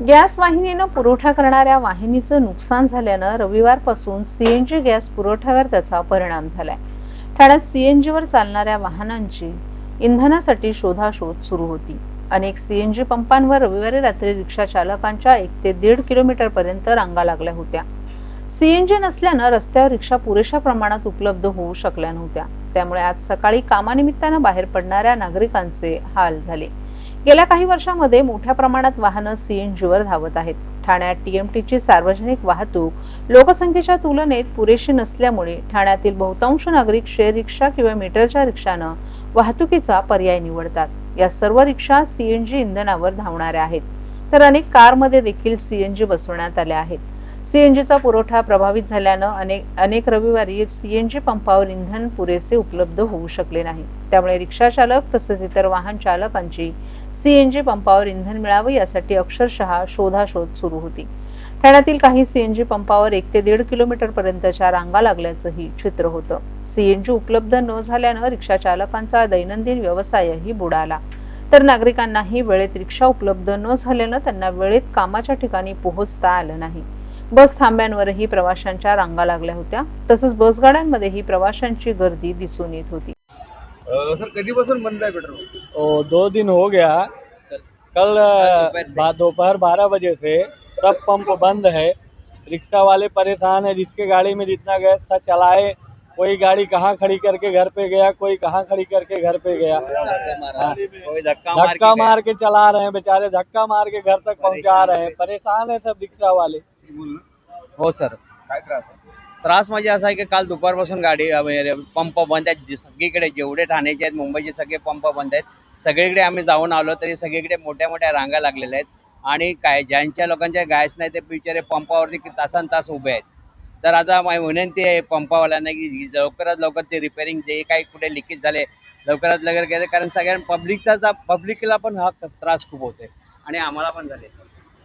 Gas वाहिनीनं पुरवठा करणाऱ्या वाहिनीचं नुकसान झाल्यानं रविवारपासून सीएनजी गॅस पुरवठ्यावर त्याचा परिणाम झालाय. ठाण्यात सीएनजीवर चालणाऱ्या वाहनांची इंधनासाठी शोधाशोध सुरू होती. अनेक सीएनजी पंपांवर रविवारी रात्री रिक्षा चालकांच्या एक ते दीड किलोमीटर पर्यंत रांगा लागल्या होत्या. सीएनजी नसल्यानं रस्त्यावर रिक्षा पुरेशा प्रमाणात उपलब्ध होऊ शकल्या नव्हत्या. त्यामुळे आज सकाळी कामानिमित्तानं बाहेर पडणाऱ्या नागरिकांचे हाल झाले. गेल्या काही वर्षांमध्ये मोठ्या प्रमाणात वाहनं सीएनजीवर धावत आहेत. ठाण्यात टीएमटीची सार्वजनिक वाहतूक लोकसंख्येच्या तुलनेत पुरेशी नसल्यामुळे ठाण्यातील बहुतांश नागरिक शेअर रिक्षा किंवा मीटरच्या रिक्षानं वाहतुकीचा पर्याय निवडतात. या सर्व रिक्षा सीएनजी इंधनावर धावणाऱ्या आहेत. तर अनेक कारमध्ये देखील सीएनजी बसवण्यात आल्या आहेत. सीएनजीचा पुरवठा प्रभावित झाल्यानं अनेक अनेक रविवारी सीएनजी पंपावर इंधन पुरेसे उपलब्ध होऊ शकले नाही. त्यामुळे रिक्षा चालक तसेच इतर वाहन चालकांची सीएनजी पंपावर इंधन मिळावं यासाठी अक्षरशः शोधाशोध सुरू होती. ठाण्यातील काही सीएनजी पंपावर एक ते दीड किलोमीटर पर्यंतच्या रांगा लागल्याचंही चित्र होतं. सीएनजी उपलब्ध न झाल्यानं रिक्षा चालकांचा दैनंदिन व्यवसायही बुडाला. तर नागरिकांनाही वेळेत रिक्षा उपलब्ध न झाल्यानं त्यांना वेळेत कामाच्या ठिकाणी पोहोचता आलं नाही. बस थांब्यांवरही प्रवाशांच्या रांगा लागल्या होत्या. तसंच बसगाड्यांमध्येही प्रवाशांची गर्दी दिसून येत होती. सर कधीपासून बंद आहे पेट्रोल? ओ, दो दिन हो गया। कल दोपहर बा- दोपहर बारह बजे से सब पंप बंद है। रिक्शा वाले परेशान है जिसके गाड़ी में जितना गैस था चलाए कोई गाड़ी कहाँ खड़ी करके घर पे गया कोई कहाँ खड़ी करके घर पे गया। हाँ। कोई धक्का मार धक्का के मार के चला रहे हैं बेचारे धक्का मार के घर तक पहुँचा रहे हैं। परेशान है सब रिक्शा वाले। हो सर। काय त्रास त्रास म्हणजे असा आहे की काल दुपारपासून गाडी म्हणजे पंप बंद आहेत. जे- सगळीकडे जेवढे ठाण्याचे आहेत मुंबईचे सगळे पंप बंद आहेत. सगळीकडे आम्ही जाऊन आलो तरी सगळीकडे मोठ्या मोठ्या रांगा लागलेल्या आहेत. आणि काय ज्यांच्या लोकांच्या गॅस नाही ते बिचारे पंपावरती कि- तासन तास उभे आहेत. तर आता माझी विनंती आहे पंपावाल्यांना की लवकरात लवकर ते रिपेअरिंग जे काही कुठे लिकेज झाले लवकरात लवकर केले. कारण सगळ्या पब्लिकचा पब्लिकला पण हा त्रास खूप होतो आणि आम्हाला पण झाले.